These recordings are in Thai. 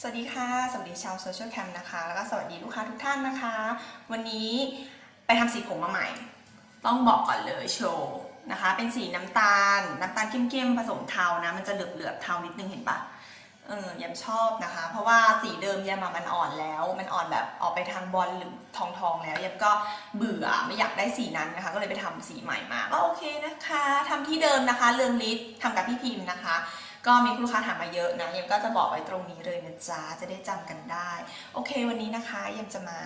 สวัสดีค่ะ สวัสดีชาวโซเชียลแคมนะคะ แล้วก็สวัสดีลูกค้าทุกท่านนะคะ วันนี้ไปทำสีผมมาใหม่ ต้องบอกก่อนเลยโชว์นะคะ เป็นสีน้ำตาล น้ำตาลเข้มๆผสมเทานะ มันจะเหลือบๆเทานิดนึงเห็นปะเออยำชอบนะคะ เพราะว่าสีเดิมยำอะมันอ่อนแล้ว มันอ่อนแบบออกไปทางบอลหรือทองทองๆแล้วยำก็เบื่อไม่อยากได้สีนั้นนะคะ ก็เลยไปทำสีใหม่มาก็โอเคนะคะทำที่เดิมนะคะ เรืองฤทธิ์ทำกับพี่พิมพ์นะคะ ก็มีลูกค้าถามมาเยอะนะยังก็จะบอกไว้ตรงนี้เลยนะจ๊ะจะได้จำกันได้ โอเค วันนี้นะคะยังจะมา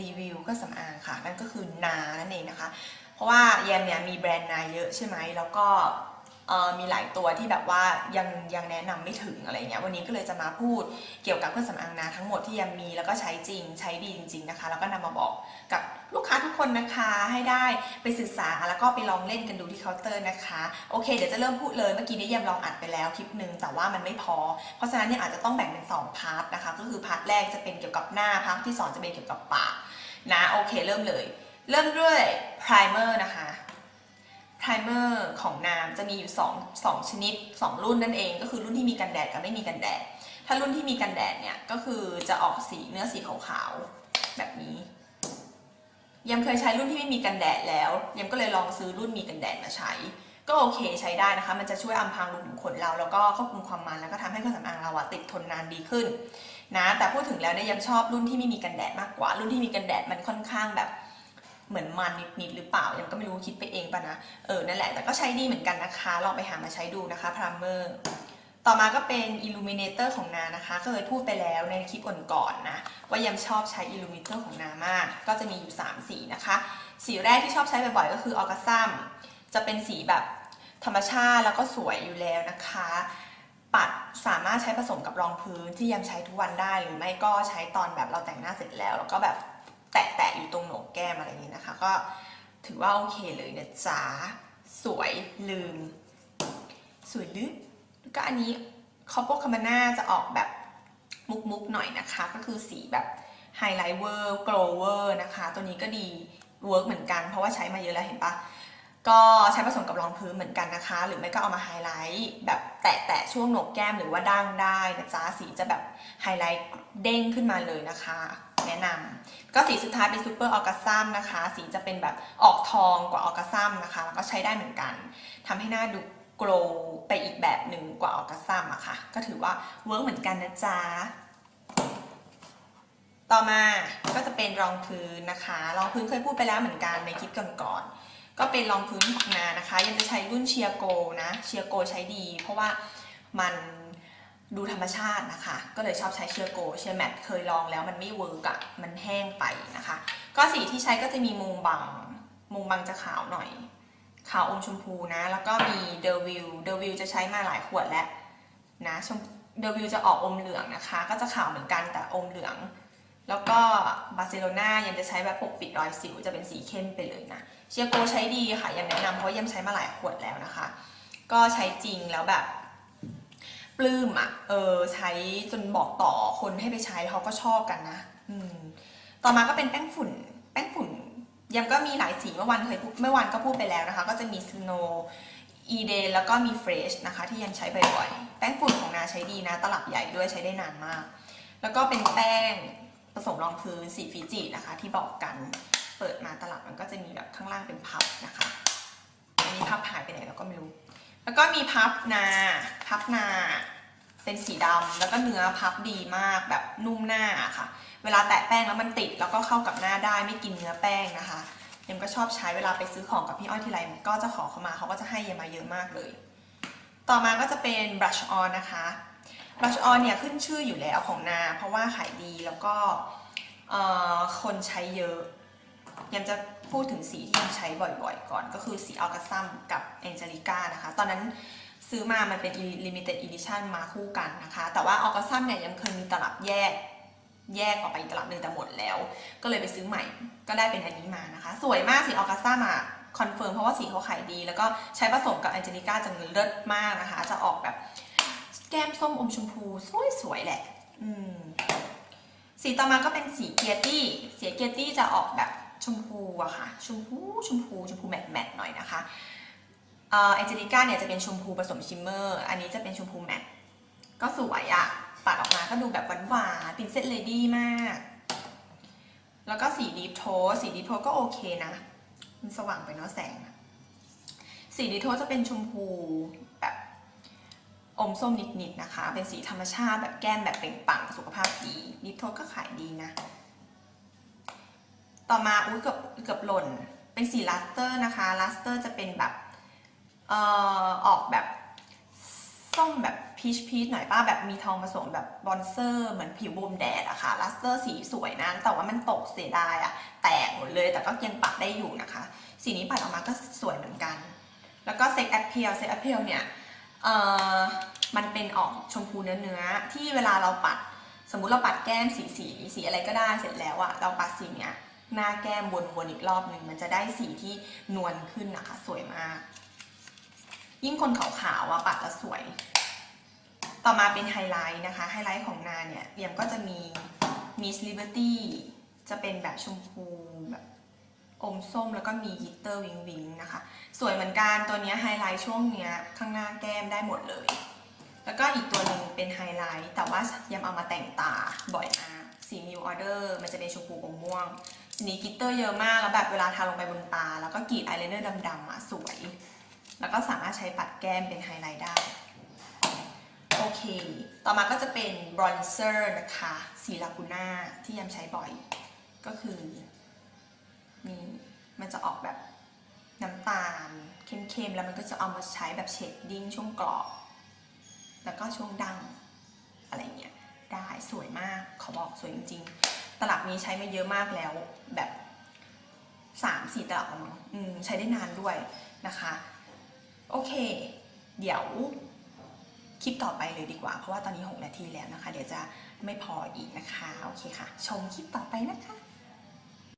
รีวิวเครื่องสำอางค่ะนั่นก็คือนานั่นเองนะคะ เพราะว่าแยมเนี่ยมีแบรนด์นาเยอะใช่ไหมแล้วก็ มีหลายตัวที่แบบว่ายังยังแนะนำไม่ถึงอะไรเงี้ยวันนี้ก็เลยจะมาพูดเกี่ยวกับเครื่องสำอางนาทั้งหมดที่แยมมีแล้วก็ใช้จริงใช้ดีจริง ๆนะคะ แล้วก็นำมาบอกกับลูกค้าทุกคนนะคะให้ได้ไปศึกษาแล้วก็ไปลองเล่นกันดูที่เคาน์เตอร์นะคะโอเคเดี๋ยวจะเริ่มพูดเลยเมื่อกี้นี้แยมลองอัดไปแล้วคลิปหนึ่งแต่ว่ามันไม่พอ เพราะฉะนั้นเนี่ยอาจจะต้องแบ่งเป็น2พาร์ทนะคะก็คือพาร์ทแรกจะเป็นเกี่ยวกับหน้าพาร์ทที่ 2 จะเป็นเกี่ยวกับปากนะโอเคเริ่มเลย เริ่มด้วยไพรเมอร์นะคะ ไพรเมอร์ของนามจะมีอยู่ 2 2 ชนิด 2 รุ่นนั่นเอง ก็คือรุ่นที่มีกันแดดกับไม่มีกันแดด ถ้ารุ่นที่มีกันแดดเนี่ยก็คือจะออกสีเนื้อสีขาวๆแบบนี้ ยังเคยใช้รุ่นที่ไม่มีกันแดดแล้ว ยังก็เลยลองซื้อรุ่นมีกันแดดมาใช้ ก็โอเคใช้ได้นะคะ มันจะช่วยอำพรางรูขุมขนเราแล้วก็ควบคุมความมันแล้วก็ทำให้เครื่องสำอางเราอะติดทนนานดีขึ้นนะ แต่พูดถึงแล้วเนี่ยยังชอบรุ่นที่ไม่มีกันแดดมากกว่า รุ่นที่มีกันแดดมันค่อนข้างแบบ เหมือนมันนิดๆหรือเปล่ายังก็ไม่รู้คิดไปเองปะนะเออนั่นแหละแต่ก็ใช้ดีเหมือนกันนะคะ ลองไปหามาใช้ดูนะคะพรามเมอร์ต่อมาก็เป็น Illuminator ของนานะคะ ก็เคยพูดไปแล้วในคลิปก่อนๆนะ ว่ายังชอบใช้ Illuminator ของนามาก ก็จะมีอยู่ 3 สีนะคะ สีแรกที่ชอบใช้บ่อยๆ ก็คือออ g าซัมจะเป็นสีแบบธรรมชาติแล้วก็สวยอยู่แล้วนะคะ ปัดสามารถใช้ผสมกับรองพื้นที่ยังใช้ทุกวันได้หรือไม่ก็ใช้ตอนแบบเราแต่งหน้าเสร็จแล้ว แล้วก็แบบ แตะๆอยู่ตรงโหนกแก้มอะไรอย่างนี้นะคะ ก็ถือว่าโอเคเลยนะจ๊ะสวยลืม สวยลึกแล้วก็อันนี้คอปโปคามาน่าจะออกแบบมุกๆหน่อยนะคะ ก็คือสีแบบไฮไลท์เวอร์โกลเวอร์นะคะ ตัวนี้ก็ดีเวิร์กเหมือนกัน เพราะว่าใช้มาเยอะแล้วเห็นปะก็ใช้ผสมกับรองพื้นเหมือนกันนะคะ หรือไม่ก็เอามาไฮไลท์แบบแตะๆช่วงโหนกแก้มหรือว่าดั้งได้นะจ๊ะสีจะแบบไฮไลท์เด้งขึ้นมาเลยนะคะ แนะนำก็สีสุดท้ายเป็นซูเปอร์ออกัซัมนะคะ สีจะเป็นแบบออกทองกว่าออกัซัมนะคะ แล้วก็ใช้ได้เหมือนกันทำให้หน้าดูโกลว์ไปอีกแบบหนึ่งกว่าออกัซัมอะค่ะ ก็ถือว่าเวิร์กเหมือนกันนะจ๊ะต่อมาก็จะเป็นรองพื้นนะคะ รองพื้นเคยพูดไปแล้วเหมือนกันในคลิปก่อนๆก็เป็นรองพื้นของนานะคะ ยังจะใช้รุ่นเชียโกนะเชียโกใช้ดี เพราะว่ามัน ดูธรรมชาตินะคะ ก็เลยชอบใช้เชียโกเชียแมทเคยลองแล้วมันไม่เวิร์กอะมันแห้งไปนะคะ ก็สีที่ใช้ก็จะมีมุงบัง มุงบังจะขาวหน่อย ขาวอมชมพูนะ แล้วก็มีเดวิลเดวิลจะใช้มาหลายขวดแล้วนะเดวิลจะออกอมเหลืองนะคะ ก็จะขาวเหมือนกันแต่อมเหลือง แล้วก็บาร์เซโลนายังจะใช้แบบปกปิดรอยสิวจะเป็นสีเข้มไปเลยนะเชียโกใช้ดีค่ะยังแนะนำเพราะยังใช้มาหลายขวดแล้วนะคะ ก็ใช้จริงแล้วแบบ ปลื้มอะเออใช้จนบอกต่อคนให้ไปใช้เขาก็ชอบกันนะอืมต่อมาก็เป็นแป้งฝุ่น แป้งฝุ่นยังก็มีหลายสีเมื่อวันเคยพูดเมื่อวันก็พูดไปแล้วนะคะ ก็จะมี Snow e d a y แล้วก็มี Fresh นะคะ ที่ยังใช้บ่อยๆ แป้งฝุ่นของนาใช้ดีนะ ตลับใหญ่ด้วยใช้ได้นานมาก แล้วก็เป็นแป้งผสมรองพื้นสีฟิจินะคะ ที่บอกกัน เปิดมาตลับมันก็จะมีแบบข้างล่างเป็นพับนะคะ อันนี้พับหายไปไหนเราก็ไม่รู้ แล้วก็มีพับนา พับนา เป็นสีดำแล้วก็เนื้อพับดีมากแบบนุ่มหน้าค่ะ เวลาแตะแป้งแล้วมันติด แล้วก็เข้ากับหน้าได้ไม่กินเนื้อแป้งนะคะเยมก็ชอบใช้เวลาไปซื้อของกับพี่อ้อยทีไรก็จะขอเขามาเขาก็จะให้เยมมาเยอะมากเลย ต่อมาก็จะเป็น brush on นะคะ brush on เนี่ยขึ้นชื่ออยู่แล้วของนา เพราะว่าขายดีแล้วก็คนใช้เยอะยังจะ พูดถึงสีที่ยังใช้บ่อยๆ ก่อน ก็คือสีอัลกาซัมกับแองเจลิก้านะคะ ตอนนั้นซื้อมามันเป็น limited edition มาคู่กันนะคะ แต่ว่าอัลกาซัมเนี่ยยังเคยมีตลับแยกแยกออกไปอีกตลับหนึ่งแต่หมดแล้ว ก็เลยไปซื้อใหม่ ก็ได้เป็นอันนี้มานะคะ สวยมากสีอัลกาซัมอะคอนเฟิร์มเพราะว่าสีเขาขายดี แล้วก็ใช้ผสมกับแองเจลิก้าจะเลิศมากนะคะ จะออกแบบแก้มส้มอมชมพูสวยๆแหละ อืมสีต่อมาก็เป็นสีเกียร์ตี้สีเกียร์ตี้จะออกแบบ ชมพูอะค่ะ ชมพูชมพูชมพูแมตต์แมตต์หน่อยนะคะเอ่อแองเจลิก้าเนี่ยจะเป็นชมพูผสมชิมเมอร์ อันนี้จะเป็นชมพูแมตต์ก็สวยอะปัดออกมาก็ดูแบบหวานๆเป็นเซตเลดี้มาก แล้วก็สีดีฟโทสสีดีฟโทสก็โอเคนะ มันสว่างไปเนาะแสงอะสีดีฟโทสจะเป็นชมพูแบบอมส้มนิดๆนะคะ เป็นสีธรรมชาติแบบแก้มแบบเปล่งปลั่งสุขภาพดีดีฟโทสก็ขายดีนะ ต่อมาอุ้ยเกือบเกือบหล่น เป็นสีลัสเตอร์นะคะลัสเตอร์จะเป็นแบบเอ่อออกแบบส้มแบบพีชพีชหน่อยป้าแบบมีทองผสมแบบบอนเซอร์ เหมือนผิวบูมแดดอะค่ะลัสเตอร์สีสวยนะ แต่ว่ามันตกเสียดายอะแตกหมดเลยแต่ก็ยังปัดได้อยู่นะคะ สีนี้ปัดออกมาก็สวยเหมือนกัน แล้วก็เซ็กแอ p เ e ลเซ็กแอ p เ e ลเนี่ยเอ่อมันเป็นออกชมพูเนื้อเนื้อที่เวลาเราปัด สมมุติเราปัดแก้มสีสีสีอะไรก็ได้เสร็จแล้วอะเราปัดสีเนี้ย หน้าแก้มวนวนอีกรอบหนึ่งมันจะได้สีที่นวลขึ้นนะคะสวยมาก ยิ่งคนขาวๆอะปัดแล้วสวย ต่อมาเป็นไฮไลท์นะคะไฮไลท์ของนาเนี่ยเดียมก็จะมี Miss Liberty จะเป็นแบบชมพูแบบอมส้มแล้วก็มียิตเตอร์วิงวิงนะคะ สวยเหมือนกันตัวนี้ไฮไลท์ช่วงเนี้ยข้างหน้าแก้มได้หมดเลย แล้วก็อีกตัวหนึ่งเป็นไฮไลท์แต่ว่ายังเอามาแต่งตาบ่อยมากสีมิวออเดอร์มันจะเป็นชมพูอมม่วง นี้กิตเตอร์เยอะมากแล้วแบบเวลาทาลงไปบนตา แล้วก็กรีดอายไลเนอร์ดำๆอะสวย แล้วก็สามารถใช้ปัดแก้มเป็นไฮไลท์ได้โอเค ต่อมาก็จะเป็นบรอนเซอร์นะคะสีลากูน่าที่ยำใช้บ่อย ก็คือนี่มันจะออกแบบน้ำตาลเข้มๆ แล้วมันก็จะเอามาใช้แบบเชดดิ้งช่วงกรอบ แล้วก็ช่วงดังอะไรเงี้ยได้สวยมากขอบอกสวยจริงๆ ตลับนี้ใช้มาเยอะมากแล้วแบบสามสี่ตลับอืมใช้ได้นานด้วยนะคะ โอเค เดี๋ยวคลิปต่อไปเลยดีกว่า เพราะว่าตอนนี้ 6 นาทีแล้วนะคะ เดี๋ยวจะไม่พออีกนะคะ โอเคค่ะ ชมคลิปต่อไปนะคะ